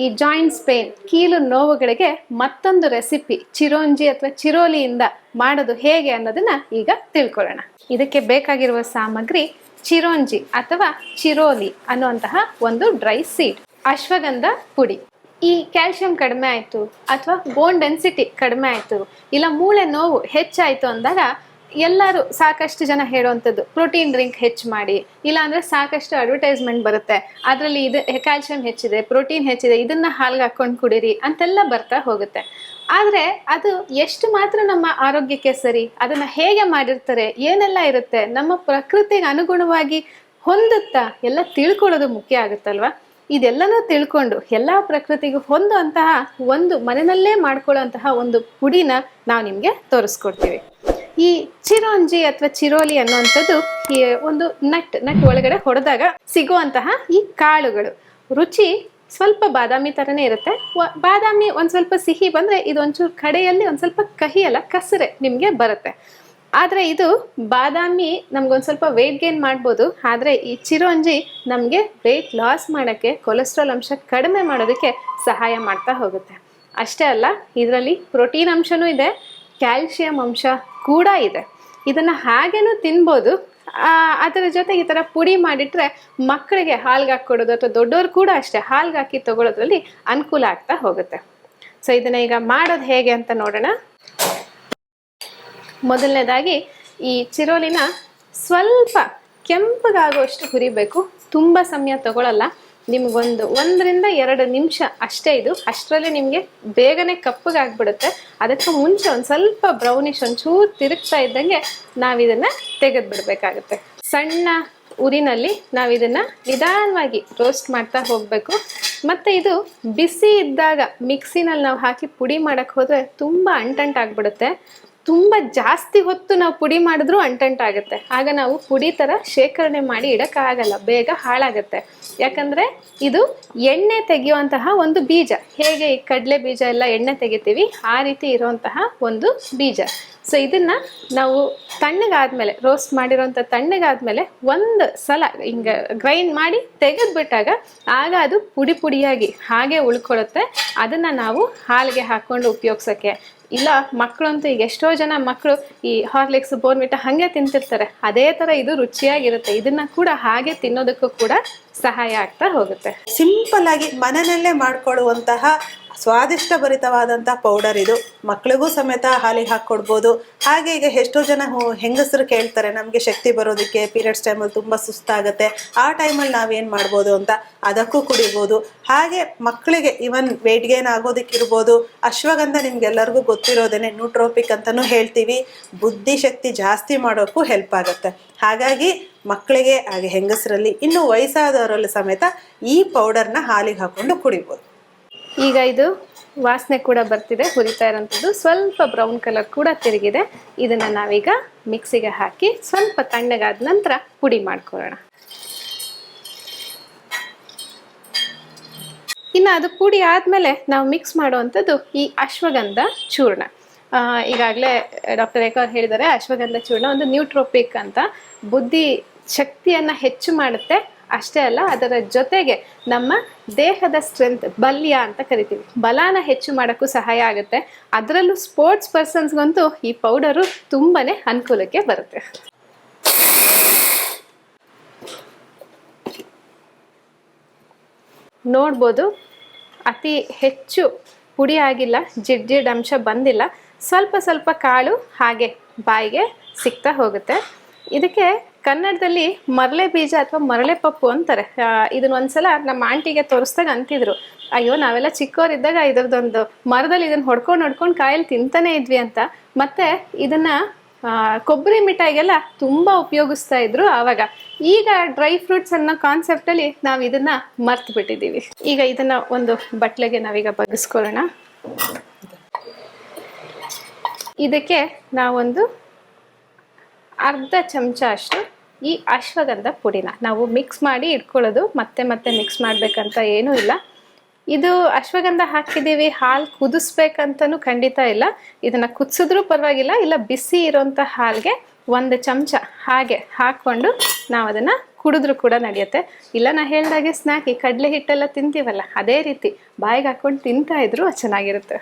ಈ joints pain ಕೀಲು ನೋವುಗಳಿಗೆ ಮತ್ತೊಂದು ರೆಸಿಪಿ ಚಿರೋಂಜಿ ಅಥವಾ ಚಿರೋಲಿಯಿಂದ ಮಾಡೋದು ಹೇಗೆ ಅನ್ನೋದನ್ನ ಈಗ ತಿಳ್ಕೊಳ್ಳೋಣ. ಇದಕ್ಕೆ ಬೇಕಾಗಿರುವ ಸಾಮಗ್ರಿ ಚಿರೋಂಜಿ ಅಥವಾ ಚಿರೋಲಿ ಅನ್ನುವಂತಹ ಒಂದು ಡ್ರೈ ಸೀಡ್ ಅಶ್ವಗಂಧ ಪುಡಿ. ಈ ಕ್ಯಾಲ್ಸಿಯಂ ಕಡಿಮೆ ಆಯಿತು ಅಥವಾ ಬೋನ್ ಡೆನ್ಸಿಟಿ ಕಡಿಮೆ ಆಯಿತು, ಇಲ್ಲ ಮೂಳೆ ನೋವು ಹೆಚ್ಚಾಯಿತು ಅಂದಾಗ ಎಲ್ಲರೂ ಸಾಕಷ್ಟು ಜನ ಹೇಳುವಂಥದ್ದು ಪ್ರೋಟೀನ್ ಡ್ರಿಂಕ್ ಹೆಚ್ಚು ಮಾಡಿ. ಇಲ್ಲಾಂದ್ರೆ ಸಾಕಷ್ಟು ಅಡ್ವರ್ಟೈಸ್ಮೆಂಟ್ ಬರುತ್ತೆ. ಅದರಲ್ಲಿ ಇದು ಕ್ಯಾಲ್ಸಿಯಂ ಹೆಚ್ಚಿದೆ ಪ್ರೋಟೀನ್ ಹೆಚ್ಚಿದೆ, ಇದನ್ನ ಹಾಲ್ಗೆ ಹಾಕೊಂಡು ಕುಡೀರಿ ಅಂತೆಲ್ಲ ಬರ್ತಾ ಹೋಗುತ್ತೆ. ಆದರೆ ಅದು ಎಷ್ಟು ಮಾತ್ರ ನಮ್ಮ ಆರೋಗ್ಯಕ್ಕೆ ಸರಿ, ಅದನ್ನ ಹೇಗೆ ಮಾಡಿರ್ತಾರೆ, ಏನೆಲ್ಲ ಇರುತ್ತೆ, ನಮ್ಮ ಪ್ರಕೃತಿಗೆ ಅನುಗುಣವಾಗಿ ಹೊಂದುತ್ತಾ ಎಲ್ಲ ತಿಳ್ಕೊಳ್ಳೋದು ಮುಖ್ಯ ಆಗುತ್ತಲ್ವಾ? ಇದೆಲ್ಲನೂ ತಿಳ್ಕೊಂಡು ಎಲ್ಲ ಪ್ರಕೃತಿಗೂ ಹೊಂದುವಂತಹ ಒಂದು ಮನೆಯಲ್ಲೇ ಮಾಡ್ಕೊಳ್ಳುವಂತಹ ಒಂದು ಪುಡಿನ ನಾವು ನಿಮಗೆ ತೋರಿಸ್ಕೊಡ್ತೀವಿ. ಈ ಚಿರೋಂಜಿ ಅಥವಾ ಚಿರೋಲಿ ಅನ್ನುವಂಥದ್ದು ಈ ಒಂದು ನಟ್ ನಟ್ ಒಳಗಡೆ ಹೊಡೆದಾಗ ಸಿಗುವಂತಹ ಈ ಕಾಳುಗಳು. ರುಚಿ ಸ್ವಲ್ಪ ಬಾದಾಮಿ ಥರನೇ ಇರುತ್ತೆ. ಬಾದಾಮಿ ಒಂದು ಸ್ವಲ್ಪ ಸಿಹಿ ಬಂದರೆ ಇದು ಒಂಚೂರು ಕಡೆಯಲ್ಲಿ ಒಂದು ಸ್ವಲ್ಪ ಕಹಿ ಅಲ್ಲ, ಕಸರೆ ನಿಮಗೆ ಬರುತ್ತೆ. ಆದರೆ ಇದು ಬಾದಾಮಿ ನಮ್ಗೊಂದು ಸ್ವಲ್ಪ ವೆಯ್ಟ್ ಗೇನ್ ಮಾಡ್ಬೋದು. ಆದರೆ ಈ ಚಿರೋಂಜಿ ನಮಗೆ ವೆಯ್ಟ್ ಲಾಸ್ ಮಾಡೋಕ್ಕೆ ಕೊಲೆಸ್ಟ್ರಾಲ್ ಅಂಶ ಕಡಿಮೆ ಮಾಡೋದಕ್ಕೆ ಸಹಾಯ ಮಾಡ್ತಾ ಹೋಗುತ್ತೆ. ಅಷ್ಟೇ ಅಲ್ಲ, ಇದರಲ್ಲಿ ಪ್ರೋಟೀನ್ ಅಂಶನೂ ಇದೆ. ಕ್ಯಾಲ್ಶಿಯಂ ಅಂಶ ಕೂಡ ಇದೆ. ಇದನ್ನು ಹಾಗೇನೂ ತಿನ್ಬೋದು. ಅದರ ಜೊತೆಗೆ ಈ ಥರ ಪುಡಿ ಮಾಡಿಟ್ರೆ ಮಕ್ಕಳಿಗೆ ಹಾಲ್ಗೆ ಹಾಕ್ಕೊಡೋದು ಅಥವಾ ದೊಡ್ಡವರು ಕೂಡ ಅಷ್ಟೇ ಹಾಲ್ಗೆ ಹಾಕಿ ತಗೊಳ್ಳೋದ್ರಲ್ಲಿ ಅನುಕೂಲ ಆಗ್ತಾ ಹೋಗುತ್ತೆ. ಸೊ ಇದನ್ನ ಈಗ ಮಾಡೋದು ಹೇಗೆ ಅಂತ ನೋಡೋಣ. ಮೊದಲನೇದಾಗಿ ಈ ಚಿರೋಲಿನ ಸ್ವಲ್ಪ ಕೆಂಪಗಾಗುವಷ್ಟು ಹುರಿಬೇಕು. ತುಂಬ ಸಮಯ ತಗೊಳ್ಳಲ್ಲ ನಿಮ್ಗೊಂದು ಒಂದರಿಂದ ಎರಡು ನಿಮಿಷ ಅಷ್ಟೇ ಇದು. ಅಷ್ಟರಲ್ಲಿ ನಿಮಗೆ ಬೇಗನೆ ಕಪ್ಪಗಾಗ್ಬಿಡುತ್ತೆ ಅದಕ್ಕೆ ಮುಂಚೆ ಒಂದು ಸ್ವಲ್ಪ ಬ್ರೌನಿಶ್ ಒಂಚೂರು ತಿರುಗ್ತಾ ಇದ್ದಂಗೆ ನಾವು ಇದನ್ನು ತೆಗೆದು ಬಿಡಬೇಕಾಗುತ್ತೆ ಸಣ್ಣ ಉರಿನಲ್ಲಿ ನಾವು ಇದನ್ನು ನಿಧಾನವಾಗಿ ರೋಸ್ಟ್ ಮಾಡ್ತಾ ಹೋಗಬೇಕು. ಮತ್ತು ಇದು ಬಿಸಿ ಇದ್ದಾಗ ಮಿಕ್ಸಿನಲ್ಲಿ ನಾವು ಹಾಕಿ ಪುಡಿ ಮಾಡೋಕ್ಕೆ ಹೋದರೆ ತುಂಬ ಅಂಟಂಟಾಗ್ಬಿಡುತ್ತೆ. ತುಂಬ ಜಾಸ್ತಿ ಹೊತ್ತು ನಾವು ಪುಡಿ ಮಾಡಿದ್ರೂ ಅಂಟಂಟಾಗುತ್ತೆ ಆಗ ನಾವು ಪುಡಿ ಥರ ಶೇಖರಣೆ ಮಾಡಿ ಇಡೋಕ್ಕಾಗಲ್ಲ. ಬೇಗ ಹಾಳಾಗುತ್ತೆ. ಯಾಕಂದರೆ ಇದು ಎಣ್ಣೆ ತೆಗೆಯುವಂತಹ ಒಂದು ಬೀಜ. ಹೇಗೆ ಈ ಕಡಲೆ ಬೀಜ ಎಲ್ಲ ಎಣ್ಣೆ ತೆಗಿತೀವಿ, ಆ ರೀತಿ ಇರುವಂತಹ ಒಂದು ಬೀಜ. ಸೊ ಇದನ್ನ ನಾವು ತಣ್ಣಗಾದ್ಮೇಲೆ ರೋಸ್ಟ್ ಮಾಡಿರೋಂಥ ತಣ್ಣಗಾದ್ಮೇಲೆ ಒಂದು ಸಲ ಹಿಂಗೆ ಗ್ರೈಂಡ್ ಮಾಡಿ ತೆಗೆದ್ಬಿಟ್ಟಾಗ ಆಗ ಅದು ಪುಡಿ ಪುಡಿಯಾಗಿ ಹಾಗೆ ಉಳ್ಕೊಳ್ಳುತ್ತೆ. ಅದನ್ನ ನಾವು ಹಾಲಿಗೆ ಹಾಕೊಂಡು ಉಪಯೋಗ್ಸೋಕ್ಕೆ. ಇಲ್ಲ ಮಕ್ಕಳಂತೂ ಈಗ ಎಷ್ಟೋ ಜನ ಮಕ್ಕಳು ಈ ಹಾರ್ಲಿಕ್ಸ್ ಬೋರ್ಮಿಟ ಹಂಗೆ ತಿಂತಿರ್ತಾರೆ. ಅದೇ ತರ ಇದು ರುಚಿಯಾಗಿರುತ್ತೆ. ಇದನ್ನ ಕೂಡ ಹಾಗೆ ತಿನ್ನೋದಕ್ಕೂ ಕೂಡ ಸಹಾಯ ಆಗ್ತಾ ಹೋಗುತ್ತೆ. ಸಿಂಪಲ್ ಆಗಿ ಮನೆಯಲ್ಲೇ ಮಾಡ್ಕೊಳ್ಳುವಂತಹ ಸ್ವಾದಿಷ್ಟ ಭರಿತವಾದಂತಹ ಪೌಡರ್ ಇದು. ಮಕ್ಳಿಗೂ ಸಮೇತ ಹಾಲಿಗೆ ಹಾಕ್ಕೊಡ್ಬೋದು. ಹಾಗೆ ಈಗ ಎಷ್ಟೋ ಜನ ಹೆಂಗಸರು ಕೇಳ್ತಾರೆ, ನಮಗೆ ಶಕ್ತಿ ಬರೋದಕ್ಕೆ ಪೀರಿಯಡ್ಸ್ ಟೈಮಲ್ಲಿ ತುಂಬ ಸುಸ್ತಾಗುತ್ತೆ, ಆ ಟೈಮಲ್ಲಿ ನಾವೇನು ಮಾಡ್ಬೋದು ಅಂತ ಅದಕ್ಕೂ ಕುಡಿಬೋದು. ಹಾಗೆ ಮಕ್ಕಳಿಗೆ ಇವನ್ ವೆಯ್ಟ್ ಗೇನ್ ಆಗೋದಕ್ಕಿರ್ಬೋದು. ಅಶ್ವಗಂಧ ನಿಮ್ಗೆಲ್ಲರಿಗೂ ಗೊತ್ತಿರೋದೇನೆ ನ್ಯೂಟ್ರೋಪಿಕ್ ಅಂತಲೂ ಹೇಳ್ತೀವಿ. ಬುದ್ಧಿಶಕ್ತಿ ಜಾಸ್ತಿ ಮಾಡೋಕ್ಕೂ ಹೆಲ್ಪ್ ಆಗುತ್ತೆ. ಹಾಗಾಗಿ ಮಕ್ಕಳಿಗೆ ಹಾಗೆ ಹೆಂಗಸರಲ್ಲಿ ಇನ್ನು ವಯಸ್ಸಾದವರಲ್ಲಿ ಸಮೇತ ಈ ಪೌಡರ್ನ ಹಾಲಿಗೆ ಹಾಕ್ಕೊಂಡು ಕುಡಿಬೋದು. ಈಗ ಇದು ವಾಸನೆ ಕೂಡ ಬರ್ತಿದೆ, ಹುರಿತಾ ಇರೋಂಥದ್ದು. ಸ್ವಲ್ಪ ಬ್ರೌನ್ ಕಲರ್ ಕೂಡ ತಿರುಗಿದೆ. ಇದನ್ನ ನಾವೀಗ ಮಿಕ್ಸಿಗೆ ಹಾಕಿ ಸ್ವಲ್ಪ ತಣ್ಣಗಾದ ನಂತರ ಪುಡಿ ಮಾಡ್ಕೊಳ್ಳೋಣ. ಇನ್ನು ಅದು ಪುಡಿ ಆದಮೇಲೆ ನಾವು ಮಿಕ್ಸ್ ಮಾಡುವಂಥದ್ದು ಈ ಅಶ್ವಗಂಧ ಚೂರ್ಣ. ಈಗಾಗಲೇ ಡಾಕ್ಟರ್ ರೇಖಾ ಅವ್ರು ಹೇಳಿದ್ದಾರೆ, ಅಶ್ವಗಂಧ ಚೂರ್ಣ ಒಂದು ನ್ಯೂಟ್ರೋಪಿಕ್ ಅಂತ. ಬುದ್ಧಿ ಶಕ್ತಿಯನ್ನು ಹೆಚ್ಚು ಮಾಡುತ್ತೆ. ಅಷ್ಟೇ ಅಲ್ಲ, ಅದರ ಜೊತೆಗೆ ನಮ್ಮ ದೇಹದ ಸ್ಟ್ರೆಂತ್ ಬಲ್ಯ ಅಂತ ಕರಿತೀವಿ. ಬಲಾನ ಹೆಚ್ಚು ಮಾಡೋಕ್ಕೂ ಸಹಾಯ ಆಗುತ್ತೆ. ಅದರಲ್ಲೂ ಸ್ಪೋರ್ಟ್ಸ್ ಪರ್ಸನ್ಸ್ಗಂತೂ ಈ ಪೌಡರು ತುಂಬಾನೇ ಅನುಕೂಲಕ್ಕೆ ಬರುತ್ತೆ. ನೋಡ್ಬೋದು, ಅತಿ ಹೆಚ್ಚು ಪುಡಿ ಆಗಿಲ್ಲ ಜಿಡ್ ಅಂಶ ಬಂದಿಲ್ಲ. ಸ್ವಲ್ಪ ಸ್ವಲ್ಪ ಕಾಳು ಹಾಗೆ ಬಾಯಿಗೆ ಸಿಗ್ತಾ ಹೋಗುತ್ತೆ. ಇದಕ್ಕೆ ಕನ್ನಡದಲ್ಲಿ ಮರಳೆ ಬೀಜ ಅಥವಾ ಮರಳೆ ಪಪ್ಪು ಅಂತಾರೆ. ಇದನ್ನ ಒಂದ್ಸಲ ನಮ್ಮ ಆಂಟಿಗೆ ತೋರಿಸ್ದಾಗ ಅಂತಿದ್ರು, ಅಯ್ಯೋ, ನಾವೆಲ್ಲ ಚಿಕ್ಕವರಿದ್ದಾಗ ಇದ್ರದ್ದೊಂದು ಮರದಲ್ಲಿ ಇದನ್ನ ಹೊಡ್ಕೊಂಡು ಹೊಡ್ಕೊಂಡು ಕಾಯಲ್ಲಿ ತಿಂತಾನೆ ಇದ್ವಿ ಅಂತ. ಮತ್ತೆ ಇದನ್ನ ಕೊಬ್ಬರಿ ಮಿಠಾಯಿಗೆಲ್ಲ ತುಂಬಾ ಉಪಯೋಗಿಸ್ತಾ ಇದ್ರು ಆವಾಗ. ಈಗ ಡ್ರೈ ಫ್ರೂಟ್ಸ್ ಅನ್ನೋ ಕಾನ್ಸೆಪ್ಟ್ ಅಲ್ಲಿ ನಾವು ಇದನ್ನ ಮರ್ತು ಬಿಟ್ಟಿದ್ದೀವಿ. ಈಗ ಇದನ್ನ ಒಂದು ಬಟ್ಲೆಗೆ ನಾವೀಗ ಬಗ್ಗಿಸ್ಕೊಳ್ಳೋಣ ಇದಕ್ಕೆ ನಾವೊಂದು ಅರ್ಧ ಚಮಚ ಅಷ್ಟು ಈ ಅಶ್ವಗಂಧ ಪುಡಿನ ನಾವು ಮಿಕ್ಸ್ ಮಾಡಿ ಇಟ್ಕೊಳ್ಳೋದು, ಮತ್ತೆ ಮತ್ತೆ ಮಿಕ್ಸ್ ಮಾಡಬೇಕಂತ ಏನೂ ಇಲ್ಲ. ಇದು ಅಶ್ವಗಂಧ ಹಾಕಿದ್ದೀವಿ, ಹಾಲು ಕುದಿಸ್ಬೇಕಂತನೂ ಖಂಡಿತ ಇಲ್ಲ. ಇದನ್ನು ಕುದಿಸಿದ್ರೂ ಪರವಾಗಿಲ್ಲ, ಇಲ್ಲ ಬಿಸಿ ಇರೋಂಥ ಹಾಲಿಗೆ ಒಂದು ಚಮಚ ಹಾಗೆ ಹಾಕ್ಕೊಂಡು ನಾವು ಅದನ್ನು ಕುಡಿದ್ರು ಕೂಡ ನಡೆಯುತ್ತೆ. ಇಲ್ಲ, ನಾ ಹೇಳ್ದಾಗೆ ಸ್ನ್ಯಾಕ್ ಈ ಕಡಲೆ ಹಿಟ್ಟೆಲ್ಲ ತಿಂತೀವಲ್ಲ, ಅದೇ ರೀತಿ ಬಾಯಿಗೆ ಹಾಕ್ಕೊಂಡು ತಿಂತಾ ಇದ್ರು ಚೆನ್ನಾಗಿರುತ್ತೆ.